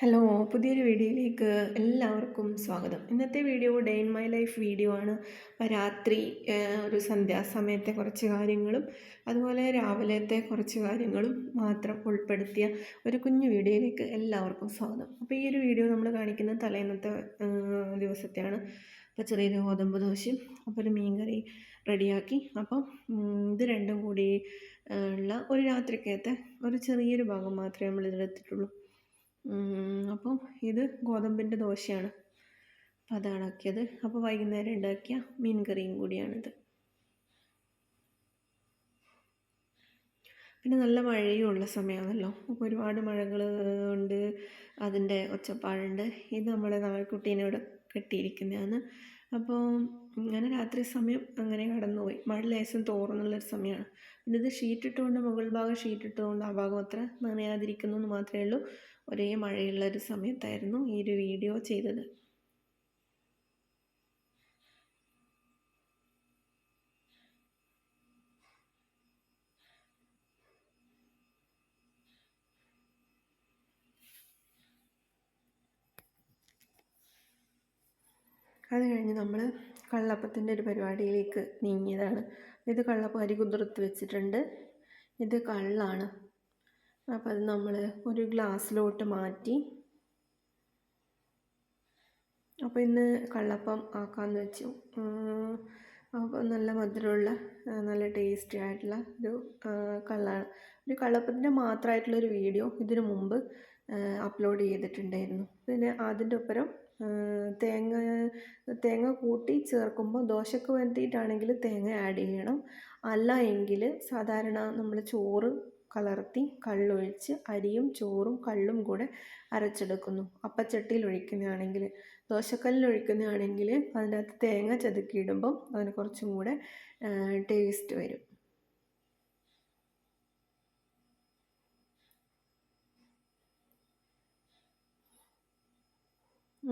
Hello പുതിയൊരു വീഡിയോയിലേക്ക് എല്ലാവർക്കും സ്വാഗതം. ഇന്നത്തെ video day in my life video ആണ്. രാത്രി ഒരു സന്ധ്യാസമയത്തെ കുറച്ച് കാര്യങ്ങളും അതുപോലെ രാവിലത്തെ കുറച്ച് കാര്യങ്ങളും മാത്രം ഉൾപ്പെടുത്തിയ ഒരു കുഞ്ഞു വീഡിയോയിലേക്ക് എല്ലാവർക്കും സ്വാഗതം. അപ്പോൾ ഈ ഒരു വീഡിയോ നമ്മൾ കാണിക്കുന്നത് തലേന്നത്തെ ദിവസത്തെയാണ്. അപ്പോൾ ചെറിയൊരു ഗോതമ്പ് ദോശയും അപ്പോൾ ഒരു മീൻകറി റെഡിയാക്കി. അപ്പം ഇത് രണ്ടും കൂടി ഉള്ള ഒരു രാത്രിക്കത്തെ ഒരു ചെറിയൊരു ഭാഗം മാത്രമേ നമ്മൾ അപ്പം ഇത് ഗോതമ്പിന്റെ ദോശയാണ്. അപ്പം അതാണ് ആക്കിയത്. അപ്പോൾ വൈകുന്നേരം ഉണ്ടാക്കിയ മീൻ കറിയും കൂടിയാണിത്. പിന്നെ നല്ല മഴയും ഉള്ള സമയമാണല്ലോ അപ്പോൾ ഒരുപാട് മഴകൾ ഉണ്ട് അതിന്റെ ഒച്ചപ്പാടുണ്ട്. ഇത് നമ്മുടെ കുട്ടീനോട് കെട്ടിയിരിക്കുന്നതാണ്. അപ്പോൾ അങ്ങനെ രാത്രി സമയം അങ്ങനെ കടന്നുപോയി. മഴ ലേശം തോർന്നുള്ളൊരു സമയമാണ്. പിന്നെ ഇത് ഷീറ്റ് ഇട്ടുകൊണ്ട് മുകൾ ഭാഗം ഷീറ്റ് ഇട്ടുകൊണ്ട് ആ ഭാഗം അത്ര നനയാതിരിക്കുന്നു എന്ന് മാത്രമേ ഉള്ളൂ. ഒരേ മഴയുള്ളൊരു സമയത്തായിരുന്നു ഈ ഒരു വീഡിയോ ചെയ്തത്. അത് കഴിഞ്ഞ് നമ്മൾ കള്ളപ്പത്തിന്റെ ഒരു പരിപാടിയിലേക്ക് നീങ്ങിയതാണ്. ഇത് കള്ളപ്പം അരി കുതിർത്ത് വെച്ചിട്ടുണ്ട്. ഇത് കള്ളാണ്. അപ്പോൾ അത് നമ്മൾ ഒരു ഗ്ലാസ്സിലോട്ട് മാറ്റി. അപ്പോൾ ഇന്ന് കള്ളപ്പം ആക്കാമെന്ന് വെച്ചു. അപ്പോൾ നല്ല മധുരമുള്ള നല്ല ടേസ്റ്റി ആയിട്ടുള്ള ഒരു കള്ളാണ്. ഒരു കള്ളപ്പത്തിന്റെ മാത്രമായിട്ടുള്ളൊരു വീഡിയോ ഇതിനു മുമ്പ് അപ്ലോഡ് ചെയ്തിട്ടുണ്ടായിരുന്നു. പിന്നെ അതിന്റെ ഒപ്പരം തേങ്ങ തേങ്ങ കൂട്ടി ചേർക്കുമ്പോൾ ദോശയ്ക്ക് വേണ്ടിയിട്ടാണെങ്കിൽ തേങ്ങ ആഡ് ചെയ്യണം. അല്ല എങ്കിൽ സാധാരണ നമ്മൾ ചോറ് കലർത്തി കള്ളൊഴിച്ച് അരിയും ചോറും കള്ളും കൂടെ അരച്ചെടുക്കുന്നു. അപ്പച്ചട്ടിയിൽ ഒഴിക്കുന്നതാണെങ്കിൽ ദോശക്കല്ലിൽ ഒഴിക്കുന്നതാണെങ്കിൽ അതിനകത്ത് തേങ്ങ ചതുക്കിയിടുമ്പം അതിന് കുറച്ചും കൂടെ ടേസ്റ്റ് വരും.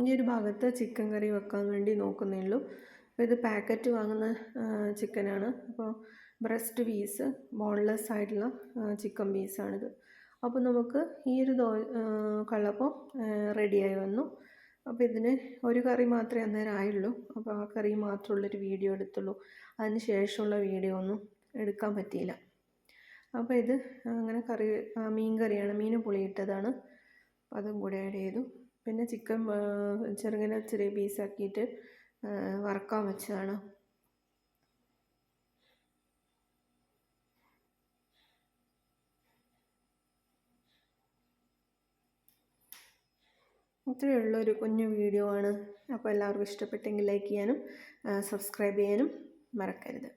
ഈ ഒരു ഭാഗത്ത് ചിക്കൻ കറി വെക്കാൻ വേണ്ടി നോക്കുന്നേ ഉള്ളൂ അപ്പോൾ ഇത് പാക്കറ്റ് വാങ്ങുന്ന ചിക്കനാണ്. അപ്പോൾ ബ്രസ്റ്റ് പീസ് ബോൺലെസ് ആയിട്ടുള്ള ചിക്കൻ പീസാണിത്. അപ്പോൾ നമുക്ക് ഈ ഒരു ദോ കള്ളപ്പം റെഡിയായി വന്നു. അപ്പോൾ ഇതിന് ഒരു കറി മാത്രമേ അന്നേരം ആയുള്ളൂ. അപ്പോൾ ആ കറി മാത്രമുള്ളൊരു വീഡിയോ എടുത്തുള്ളൂ. അതിന് ശേഷമുള്ള വീഡിയോ ഒന്നും എടുക്കാൻ പറ്റിയില്ല. അപ്പോൾ ഇത് അങ്ങനെ കറി മീൻ കറിയാണ്. മീൻ പുളിയിട്ടതാണ്. അതും കൂടെ ആഡ് ചെയ്തു. പിന്നെ ചിക്കൻ ചെറുങ്ങനെ ചെറിയ പീസാക്കിയിട്ട് വറക്കാൻ വെച്ചതാണ്. ഇത്രയേ ഉള്ളൂ ഒരു കുഞ്ഞു വീഡിയോ ആണ്. അപ്പോൾ എല്ലാവർക്കും ഇഷ്ടപ്പെട്ടെങ്കിൽ ലൈക്ക് ചെയ്യാനും സബ്സ്ക്രൈബ് ചെയ്യാനും മറക്കരുത്.